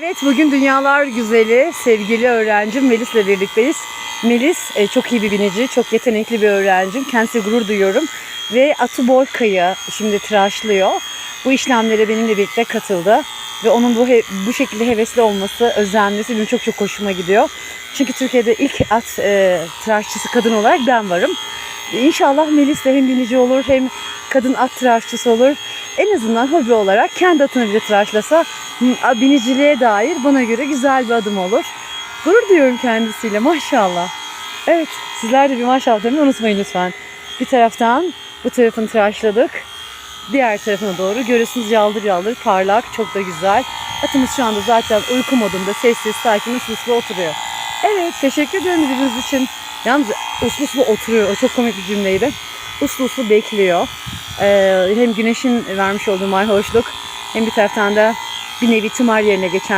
Evet bugün Dünyalar Güzeli sevgili öğrencim Melis'le birlikteyiz. Melis e, çok iyi bir binici, çok yetenekli bir öğrencim. Kendisi gurur duyuyorum. Ve atı boykayı şimdi tıraşlıyor. Bu işlemlere benimle birlikte katıldı. Ve onun bu bu şekilde hevesli olması, özenmesi benim çok çok hoşuma gidiyor. Çünkü Türkiye'de ilk at e, tıraşçısı kadın olarak ben varım. İnşallah Melis de hem binici olur hem kadın at tıraşçısı olur. En azından hobi olarak kendi atını bile tıraşlasa biniciliğe dair bana göre güzel bir adım olur. Gurur duyuyorum kendisiyle maşallah. Evet sizler de bir maşallah demeyi unutmayın lütfen. Bir taraftan bu tarafını tıraşladık. Diğer tarafına doğru görüyorsunuz yaldır yaldır parlak çok da güzel. Atımız şu anda zaten uyku modunda sessiz sakin uslu oturuyor. Evet teşekkür ederim izlediğiniz için. Yalnız uslu uslu oturuyor o çok komik bir cümleydi. Uslu uslu bekliyor. Ee, hem güneşin vermiş olduğu mayhoşluk hem bir taraftan da bir nevi tımar yerine geçen